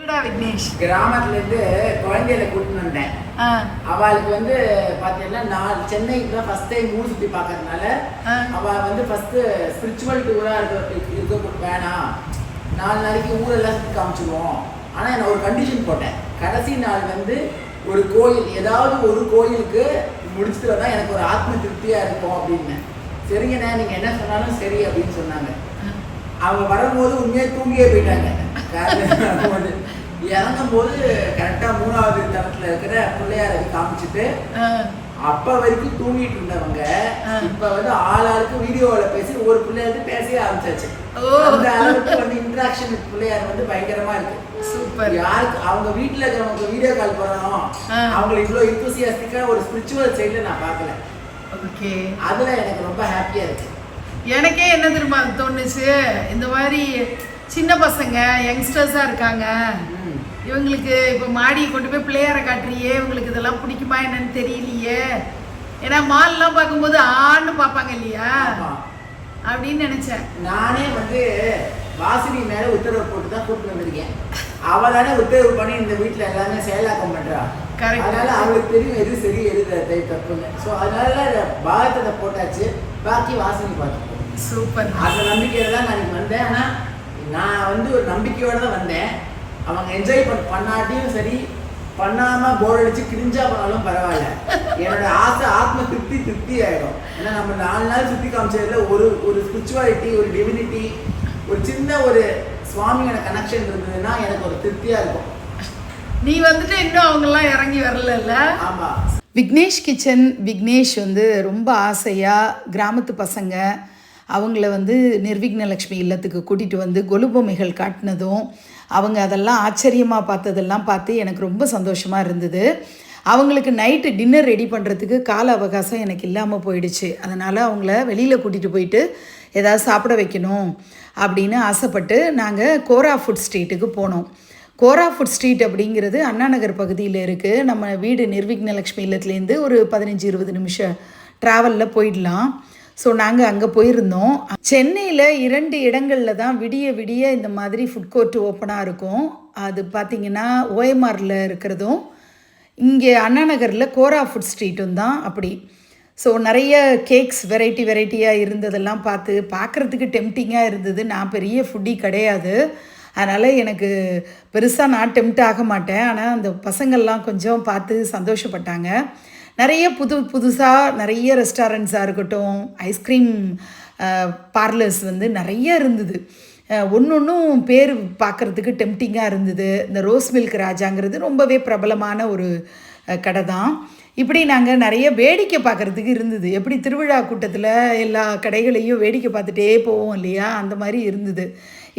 விக்னேஷ். கிராமத்துல இருந்து குழந்தைகளை கூட்டிட்டு வந்தேன். அவளுக்கு வந்து பாத்தீங்கன்னா நான் சென்னைக்கு தான் ஃபர்ஸ்ட் டைம் ஊர் சுத்தி பார்க்கறதுனால ஆ. அவ வந்து ஃபர்ஸ்ட் ஸ்பிரிச்சுவல் டூரா இருக்க இருக்க வேணாம். நாலு நாளைக்கு ஊரெல்லாம் சுத்தி காமிச்சிருவோம். ஆனா நான் ஒரு கண்டிஷன் போட்டேன். கடைசி நாள் வந்து ஒரு கோயில் ஏதாவது ஒரு கோயிலுக்கு முடிச்சுட்டு வந்தா எனக்கு ஒரு ஆத்ம திருப்தியா இருக்கும் அப்படின்னு. சரிங்கண்ணே நீங்க என்ன சொன்னாலும் சரி அப்படின்னு சொன்னாங்க. அவங்க வரும்போது உண்மையாக தூங்கியே போயிட்டாங்க. இறங்கும் போது கரெக்டாக மூணாவது தளத்தில் இருக்கிற பிள்ளையாரை காமிச்சிட்டு அப்ப வரைக்கும் தூங்கிட்டு இருந்தவங்க. இப்ப வந்து ஆள் ஆளுக்கு வீடியோவில் பேசி ஒரு பிள்ளையாருக்கு பேசவே ஆரம்பிச்சாச்சு. அந்த அளவுக்கு வந்து இன்ட்ராக்ஷன் பிள்ளையார் வந்து பயங்கரமா இருக்கு சூப்பர் யாருக்கு அவங்க வீட்டுல இருக்கிறவங்க வீடியோ கால் பண்ணணும். அவங்களை இவ்வளோ இன்தூசியாஸ்டிக்கா ஒரு ஸ்பிரிச்சுவல் சைடில் நான் பார்க்கல ஓகே அதுல எனக்கு ரொம்ப ஹாப்பியா இருக்கு எனக்கே என்ன தெரியுமா தோணுச்சு இந்த மாதிரி சின்ன பசங்க யங்ஸ்டர்ஸாக இருக்காங்க. இவங்களுக்கு இப்போ மாடி கொண்டு போய் பிள்ளையார காட்டுறியே இவங்களுக்கு இதெல்லாம் பிடிக்குமா என்னன்னு தெரியலையே. ஏன்னா மால்லாம் பார்க்கும்போது ஆன்னு பார்ப்பாங்க இல்லையா. அப்படின்னு நினைச்சேன். நானே வந்து வாசினி மேல உத்தரவு போட்டு தான் கூப்பிட்டு வந்திருக்கேன். அவ தானே உத்தரவு பண்ணி இந்த வீட்ல எல்லாமே செயலாக்கம் பண்றா. அதனால அவளுக்கு தெரியும் எது சரி எது தப்புன்னு. ஸோ அதனால பாகத்தை போட்டாச்சு. பாக்கி வாசினி பார்த்துக்கோ சூப்பர் அந்த நம்பிக்கையில தான் நான் வந்தேன். ஆனா நான் வந்து ஒரு நம்பிக்கையோட தான் வந்தேன். அவங்க என்ஜாய் பண்ண பண்ணாட்டியும் சரி பண்ணாம போர் அடிச்சு கிழிஞ்சா போனாலும் பரவாயில்ல. என்னோட ஆசை ஆத்ம திருப்தி திருப்தி ஆயிடும். ஏன்னா நம்ம நாலு நாள் சுத்தி காமிச்சதுல ஒரு ஒரு ஸ்பிரிச்சுவாலிட்டி ஒரு டிவினிட்டி ஒரு சின்ன ஒரு சுவாமியோட கனெக்ஷன் இருந்ததுன்னா எனக்கு ஒரு திருப்தியா இருக்கும். நீ வந்துட்டு இன்னும் அவங்கெல்லாம் இறங்கி வரலல்ல? ஆமா. விக்னேஷ் கிச்சன் விக்னேஷ் வந்து ரொம்ப ஆசையாக கிராமத்து பசங்க அவங்கள வந்து நிர்விக்னலக்ஷ்மி இல்லத்துக்கு கூட்டிகிட்டு வந்து கொலு பொம்மைகள் காட்டினதும் அவங்க அதெல்லாம் ஆச்சரியமாக பார்த்ததெல்லாம் பார்த்து எனக்கு ரொம்ப சந்தோஷமாக இருந்தது. அவங்களுக்கு நைட்டு டின்னர் ரெடி பண்ணுறதுக்கு கால அவகாசம் எனக்கு இல்லாமல் போயிடுச்சு. அதனால் அவங்கள வெளியில் கூட்டிகிட்டு போயிட்டு ஏதாவது சாப்பிட வைக்கணும் அப்படின்னு ஆசைப்பட்டு நாங்கள் கோரா ஃபுட் ஸ்ட்ரீட்டுக்கு போனோம். கோரா ஃபுட் ஸ்ட்ரீட் அப்படிங்கிறது அண்ணா நகர் பகுதியில் இருக்குது நம்ம வீடு நிர்விக்னலக்ஷ்மி இல்லத்துலேருந்து ஒரு பதினஞ்சு இருபது நிமிஷம் ட்ராவலில் போயிடலாம். ஸோ நாங்கள் அங்கே போயிருந்தோம். சென்னையில் இரண்டு இடங்களில் தான் விடிய விடிய இந்த மாதிரி ஃபுட் கோர்ட் ஓப்பனாக இருக்கும். அது பார்த்திங்கன்னா ஓஎம்ஆரில் இருக்கிறதும் இங்கே அண்ணா நகரில் கோரா ஃபுட் ஸ்ட்ரீட்டும் தான் அப்படி. ஸோ நிறைய கேக்ஸ் வெரைட்டி வெரைட்டியாக இருந்ததெல்லாம் பார்த்து பார்க்குறதுக்கு டெம்டிங்காக இருந்தது. நான் பெரிய ஃபுட்டி கிடையாது. அதனால் எனக்கு பெருசாக நான் டெம்ட் ஆக மாட்டேன். ஆனால் அந்த பசங்கள்லாம் கொஞ்சம் பார்த்து சந்தோஷப்பட்டாங்க. நிறைய புது புதுசாக நிறைய ரெஸ்டாரண்ட்ஸாக இருக்கட்டும் ஐஸ்கிரீம் பார்லர்ஸ் வந்து நிறைய இருந்தது. ஒன்று ஒன்றும் பேர் பார்க்குறதுக்கு டெம்டிங்காக இருந்தது. இந்த ரோஸ் மில்க் ராஜாங்கிறது ரொம்பவே பிரபலமான ஒரு கடை தான். இப்படி நாங்கள் நிறைய வேடிக்கை பார்க்குறதுக்கு இருந்தது. எப்படி திருவிழா கூட்டத்தில் எல்லா கடைகளையும் வேடிக்கை பார்த்துட்டே போவோம் இல்லையா? அந்த மாதிரி இருந்தது.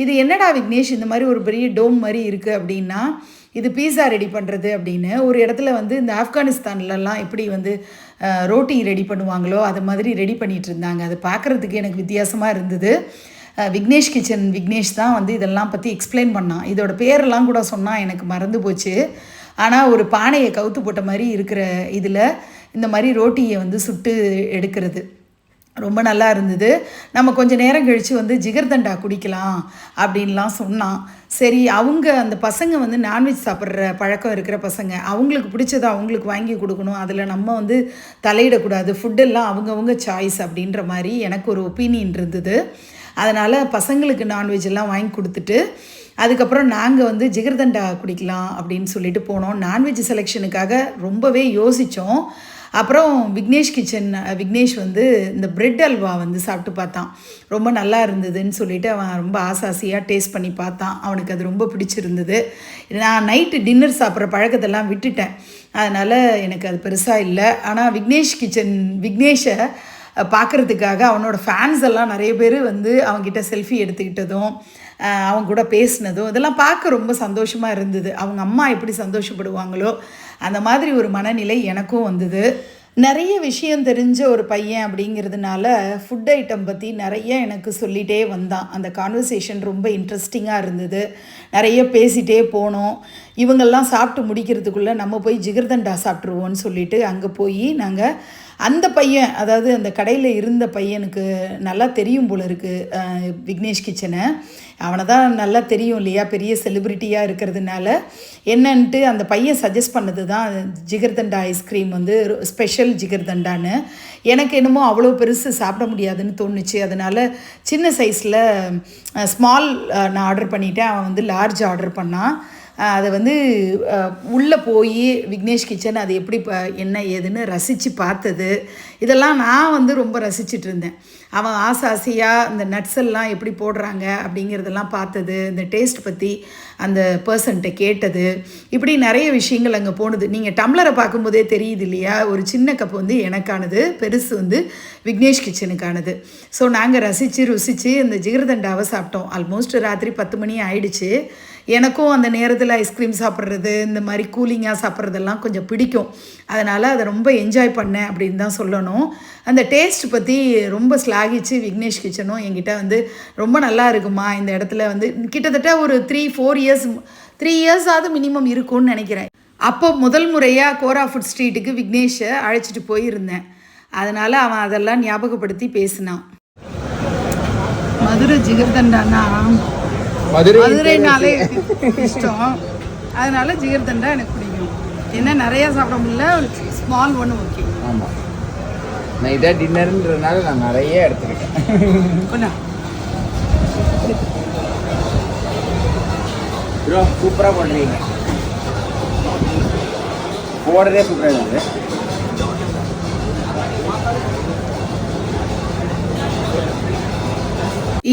இது என்னடா விக்னேஷ்? இந்த மாதிரி ஒரு பெரிய டோம் மாதிரி இருக்குது அப்படின்னா இது பீஸா ரெடி பண்ணுறது அப்படின்னு ஒரு இடத்துல வந்து இந்த ஆப்கானிஸ்தான்லலாம் எப்படி வந்து ரோட்டி ரெடி பண்ணுவாங்களோ அது மாதிரி ரெடி பண்ணிகிட்டு இருந்தாங்க. அது பார்க்குறதுக்கு எனக்கு வித்தியாசமாக இருந்தது. விக்னேஷ் கிச்சன் விக்னேஷ் தான் வந்து இதெல்லாம் பற்றி எக்ஸ்பிளைன் பண்ணான். இதோட பேரெல்லாம் கூட சொன்னால் எனக்கு மறந்து போச்சு. ஆனால் ஒரு பானையை கவுத்து போட்ட மாதிரி இருக்கிற இதில் இந்த மாதிரி ரோட்டியை வந்து சுட்டு எடுக்கிறது. ரொம்ப நல்லா இருந்தது. நம்ம கொஞ்சம் நேரம் கழித்து வந்து ஜிகர்தண்டா குடிக்கலாம் அப்படின்லாம் சொன்னான். சரி அவங்க அந்த பசங்க வந்து நான்வெஜ் சாப்பிட்ற பழக்கம் இருக்கிற பசங்க அவங்களுக்கு பிடிச்சதை அவங்களுக்கு வாங்கி கொடுக்கணும். அதில் நம்ம வந்து தலையிடக்கூடாது. ஃபுட்டெல்லாம் அவங்கவுங்க சாய்ஸ் அப்படின்ற மாதிரி எனக்கு ஒரு ஒப்பீனியன் இருந்தது. அதனால் பசங்களுக்கு நான்வெஜ் எல்லாம் வாங்கி கொடுத்துட்டு அதுக்கப்புறம் நாங்கள் வந்து ஜிகர்தண்டா குடிக்கலாம் அப்படின்னு சொல்லிட்டு போனோம். நான்வெஜ் செலெக்ஷனுக்காக ரொம்பவே யோசித்தோம் அப்புறம் விக்னேஷ் கிச்சன் விக்னேஷ் வந்து இந்த பிரெட் அல்வா வந்து சாப்பிட்டு பார்த்தான். ரொம்ப நல்லா இருந்ததுன்னு சொல்லிட்டு அவன் ரொம்ப ஆசாசியாக டேஸ்ட் பண்ணி பார்த்தான். அவனுக்கு அது ரொம்ப பிடிச்சிருந்தது. நான் நைட்டு டின்னர் சாப்பிட்ற பழக்கத்தெல்லாம் விட்டுட்டேன். அதனால் எனக்கு அது பெருசாக இல்லை. ஆனால் விக்னேஷ் கிச்சன் விக்னேஷை பார்க்குறதுக்காக அவனோட ஃபேன்ஸ் எல்லாம் நிறைய பேர் வந்து அவங்ககிட்ட செல்ஃபி எடுத்துக்கிட்டதும் அவங்க கூட பேசினதும் இதெல்லாம் பார்க்க ரொம்ப சந்தோஷமாக இருந்தது. அவங்க அம்மா எப்படி சந்தோஷப்படுவாங்களோ அந்த மாதிரி ஒரு மனநிலை எனக்கும் வந்தது. நிறைய விஷயம் தெரிஞ்ச ஒரு பையன் அப்படிங்கிறதுனால ஃபுட் ஐட்டம் பற்றி நிறைய எனக்கு சொல்லிகிட்டே வந்தான். அந்த கான்வர்சேஷன் ரொம்ப இன்ட்ரெஸ்டிங்காக இருந்தது. நிறைய பேசிகிட்டே போனோம். இவங்கெல்லாம் சாப்பிட்டு முடிக்கிறதுக்குள்ளே நம்ம போய் ஜிகர்தண்டா சாப்பிட்ருவோன்னு சொல்லிட்டு அங்கே போய் நாங்கள் அந்த பையன் அதாவது அந்த கடையில் இருந்த பையனுக்கு நல்லா தெரியும் போல இருக்குது விக்னேஷ் கிச்சனை. அவனை தான் நல்லா தெரியும் இல்லையா? பெரிய செலிப்ரிட்டியாக இருக்கிறதுனால. என்னன்ட்டு அந்த பையன் சஜஸ்ட் பண்ணது தான் ஜிகர்தண்டா ஐஸ்கிரீம் வந்து ஸ்பெஷல் ஜிகர்தண்டான்னு எனக்கு என்னமோ அவ்வளோ பெருசு சாப்பிட முடியாதுன்னு தோணுச்சு. அதனால் சின்ன சைஸில் ஸ்மால் நான் ஆர்டர் பண்ணிட்டேன். அவன் வந்து லார்ஜ் ஆர்டர் பண்ணான். அதை வந்து உள்ளே போய் விக்னேஷ் கிச்சன் அது எப்படி ப என்ன ஏதுன்னு ரசித்து பார்த்தது. இதெல்லாம் நான் வந்து ரொம்ப ரசிச்சிட்டு இருந்தேன். அவன் ஆசை ஆசையாக இந்த நட்ஸ் எல்லாம் எப்படி போடுறாங்க அப்படிங்கிறதெல்லாம் பார்த்தது. இந்த டேஸ்ட் பற்றி அந்த பர்சன்ட்ட கேட்டது. இப்படி நிறைய விஷயங்கள் அங்கே போனது. நீங்கள் டம்ளரை பார்க்கும்போதே தெரியுது இல்லையா? ஒரு சின்ன கப் வந்து எனக்கானது பெருசு வந்து விக்னேஷ் கிச்சனுக்கானது. ஸோ நாங்கள் ரசித்து ருசித்து இந்த ஜிகிரதண்டாவை சாப்பிட்டோம். ஆல்மோஸ்ட் ராத்திரி பத்து மணி ஆயிடுச்சு. எனக்கும் அந்த நேரத்தில் ஐஸ்கிரீம் சாப்பிட்றது இந்த மாதிரி கூலிங்காக சாப்பிட்றதெல்லாம் கொஞ்சம் பிடிக்கும். அதனால் அதை ரொம்ப என்ஜாய் பண்ணேன் அப்படின்னு தான் சொல்லணும். அந்த டேஸ்ட் பற்றி ரொம்ப ஸ்லாகிச்சு விக்னேஷ் கிச்சனும் என்கிட்ட வந்து ரொம்ப நல்லா இருக்குமா? இந்த இடத்துல வந்து கிட்டத்தட்ட ஒரு த்ரீ ஃபோர் இயர்ஸ் த்ரீ இயர்ஸாவது மினிமம் இருக்கும்னு நினைக்கிறேன். அப்போ முதல் முறையாக கோரா ஃபுட் ஸ்ட்ரீட்டுக்கு விக்னேஷை அழைச்சிட்டு போயிருந்தேன். அதனால் அவன் அதெல்லாம் ஞாபகப்படுத்தி பேசினான். மதுரை ஜிகர்தண்டானா. மதுரைனாலே இஷ்டம். அதனால ஜிகர்தண்டா எனக்கு பிடிக்கும். என்ன நிறைய சாப்பிட முடியல. ஒரு ஸ்மால் ஒன்று ஓகே ஆமாம் நான் இதை டின்னர்ன்றதுனால நான் நிறைய எடுத்துக்கிட்டேன். கொண்டா. ப்ரோ சூப்பராக பண்ணுறீங்க போடுறதே சூப்பராக இருக்குது.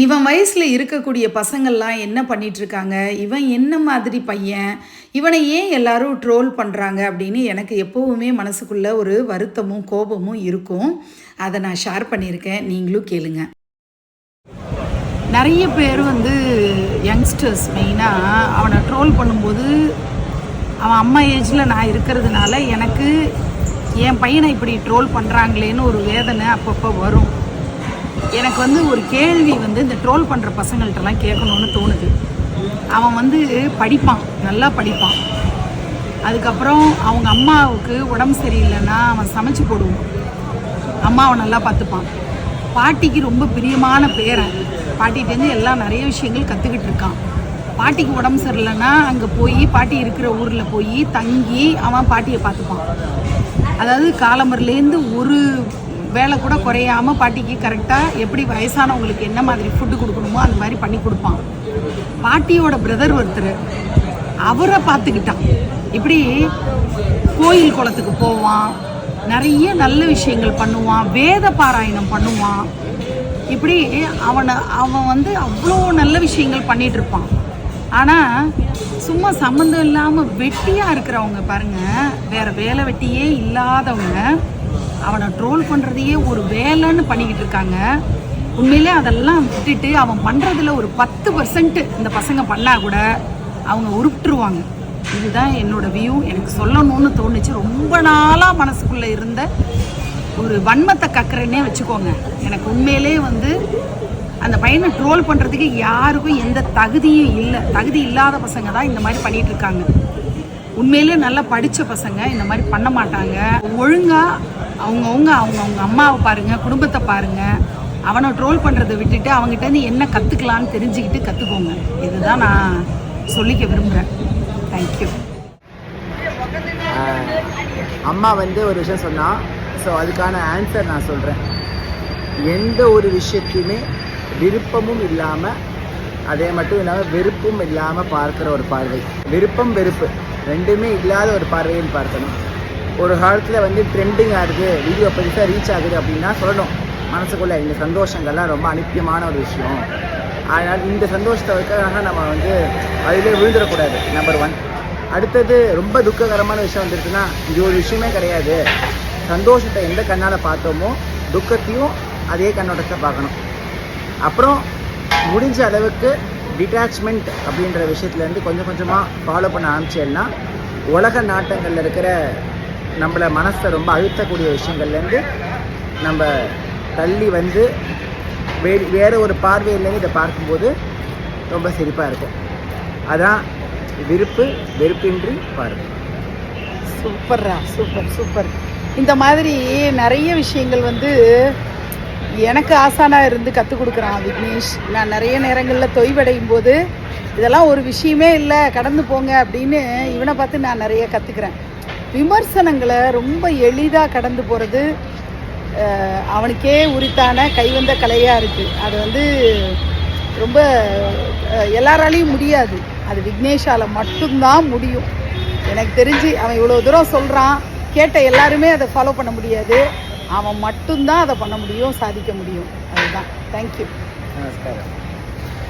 இவன் வயசில் இருக்கக்கூடிய பசங்கள்லாம் என்ன பண்ணிகிட்ருக்காங்க இவன் என்ன மாதிரி பையன்? இவனை ஏன் எல்லாரும் ட்ரோல் பண்ணுறாங்க அப்படின்னு எனக்கு எப்போவுமே மனசுக்குள்ளே ஒரு வருத்தமும் கோபமும் இருக்கும். அதை நான் ஷேர் பண்ணியிருக்கேன். நீங்களும் கேளுங்க. நிறைய பேர் வந்து யங்ஸ்டர்ஸ் மெயினாக அவனை ட்ரோல் பண்ணும்போது அவன் அம்மா ஏஜில் நான் இருக்கிறதுனால எனக்கு என் பையனை இப்படி ட்ரோல் பண்ணுறாங்களேன்னு ஒரு வேதனை அப்பப்போ வரும். எனக்கு வந்து ஒரு கேள்வி வந்து இந்த ட்ரோல் பண்ணுற பசங்கள்ட்டலாம் கேட்கணும்னு தோணுது. அவன் வந்து படிப்பான் நல்லா படிப்பான். அதுக்கப்புறம் அவங்க அம்மாவுக்கு உடம்பு சரியில்லைன்னா அவன் சமைச்சு போடுவான். அம்மாவை நல்லா பார்த்துப்பான். பாட்டிக்கு ரொம்ப பிரியமான பேரன். பாட்டிகிட்டேருந்து எல்லாம் நிறைய விஷயங்கள் கற்றுக்கிட்டு இருக்கான். பாட்டிக்கு உடம்பு சரியில்லைன்னா அங்கே போய் பாட்டி இருக்கிற ஊரில் போய் தங்கி அவன் பாட்டியை பார்த்துப்பான். அதாவது காலம்பரிலேருந்து ஒரு வேலை கூட குறையாம பாட்டிக்கு கரெக்டாக எப்படி வயசானவங்களுக்கு என்ன மாதிரி ஃபுட்டு கொடுக்கணுமோ அந்த மாதிரி பண்ணி கொடுப்பான். பாட்டியோட பிரதர் ஒருத்தர் அவரை பார்த்துக்கிட்டான். இப்படி கோயில் குளத்துக்கு போவான் நிறைய நல்ல விஷயங்கள் பண்ணுவான் வேத பாராயணம் பண்ணுவான். இப்படி அவனை அவன் வந்து அவ்வளோ நல்ல விஷயங்கள் பண்ணிட்டு இருப்பான். ஆனால் சும்மா சம்மந்தம் இல்லாமல் வெட்டியாக இருக்கிறவங்க பாருங்கள் வேற வேலை வெட்டியே இல்லாதவங்க அவனை ட்ரோல் பண்ணுறதையே ஒரு வேலைன்னு பண்ணிக்கிட்டு இருக்காங்க. உண்மையிலே அதெல்லாம் விட்டுட்டு அவன் பண்ணுறதுல ஒரு பத்து பர்சன்ட் இந்த பசங்க பண்ணால் கூட அவங்க உருப்பிட்டுருவாங்க. இதுதான் என்னோட வியூ எனக்கு சொல்லணும்னு தோணுச்சு. ரொம்ப நாளாக மனசுக்குள்ளே இருந்த ஒரு வன்மத்தை கக்குறேன்னே வச்சுக்கோங்க. எனக்கு உண்மையிலே வந்து அந்த பையனை ட்ரோல் பண்ணுறதுக்கு யாருக்கும் எந்த தகுதியும் இல்லை. தகுதி இல்லாத பசங்க தான் இந்த மாதிரி பண்ணிகிட்டு இருக்காங்க. உண்மையிலே நல்லா படித்த பசங்க. இந்த மாதிரி பண்ண மாட்டாங்க. ஒழுங்காக அவங்கவுங்க அவங்கவுங்க அம்மாவை பாருங்கள் குடும்பத்தை பாருங்கள் அவனை ட்ரோல் பண்ணுறதை விட்டுட்டு அவங்ககிட்ட இருந்து என்ன கற்றுக்கலான்னு தெரிஞ்சுக்கிட்டு கற்றுக்கோங்க இதுதான் நான் சொல்லிக்க விரும்புகிறேன் தேங்க்யூ அம்மா வந்து ஒரு விஷயம் சொன்னால் ஸோ அதுக்கான ஆன்சர் நான் சொல்கிறேன் எந்த ஒரு விஷயத்தையுமே விருப்பமும் இல்லாமல் அதே மட்டும் இல்லாமல் வெறுப்பும் இல்லாமல் பார்க்குற ஒரு பார்வை. விருப்பம் வெறுப்பு. ரெண்டுமே இல்லாத ஒரு பார்வையில் பார்க்கணும். ஒரு காலத்தில் வந்து ட்ரெண்டிங் ஆகுது வீடியோ பெருசாக ரீச் ஆகுது அப்படின்னா சொல்லணும். மனசுக்குள்ளே இந்த சந்தோஷங்கள்லாம் ரொம்ப அனுப்பியமான ஒரு விஷயம். அதனால் இந்த சந்தோஷத்தை வைக்கிறதுனால நம்ம வந்து அதிலே விழுந்துடக்கூடாது நம்பர் ஒன் அடுத்தது ரொம்ப துக்ககரமான விஷயம் வந்துருக்குன்னா இது ஒரு விஷயமே கிடையாது. சந்தோஷத்தை எந்த கண்ணால் பார்த்தோமோ துக்கத்தையும் அதே கண்ணோட்டத்தை பார்க்கணும். அப்புறம் முடிஞ்ச அளவுக்கு டிட்டாச்மெண்ட் அப்படின்ற விஷயத்துலேருந்து கொஞ்சம் கொஞ்சமாக ஃபாலோ பண்ண ஆரம்பிச்சேன்னா உலக நாட்டங்களில் இருக்கிற நம்மளை மனசை ரொம்ப அழுத்தக்கூடிய விஷயங்கள்லேருந்து நம்ம தள்ளி வந்து வே வேறு ஒரு பார்வையிலேருந்து இதை பார்க்கும்போது ரொம்ப சிரிப்பாக இருக்கும். அதான் விருப்பு வெறுப்பின்றி பார்வை. சூப்பர்ரா சூப்பர் சூப்பர். இந்த மாதிரி நிறைய விஷயங்கள் வந்து எனக்கு ஆசானாக இருந்து கற்றுக் கொடுக்குறான் விக்னேஷ். நான் நிறைய நேரங்களில் தொய்வடையும் போது இதெல்லாம் ஒரு விஷயமே இல்லை கடந்து போங்க அப்படின்னு இவனை பார்த்து நான் நிறைய கற்றுக்கிறேன் விமர்சனங்களை ரொம்ப எளிதாக கடந்து போகிறது அவனுக்கே உரித்தான கைவந்த கலையாக இருக்குது அது வந்து ரொம்ப எல்லாராலையும் முடியாது. அது விக்னேஷால் மட்டும்தான் முடியும். எனக்கு தெரிஞ்சு அவன் இவ்வளோ தூரம் சொல்கிறான் கேட்ட எல்லாருமே அதை ஃபாலோ பண்ண முடியாது. அவன் மட்டும்தான் அதை பண்ண முடியும் சாதிக்க முடியும். அதுதான். தேங்க்யூ நமஸ்காரம்.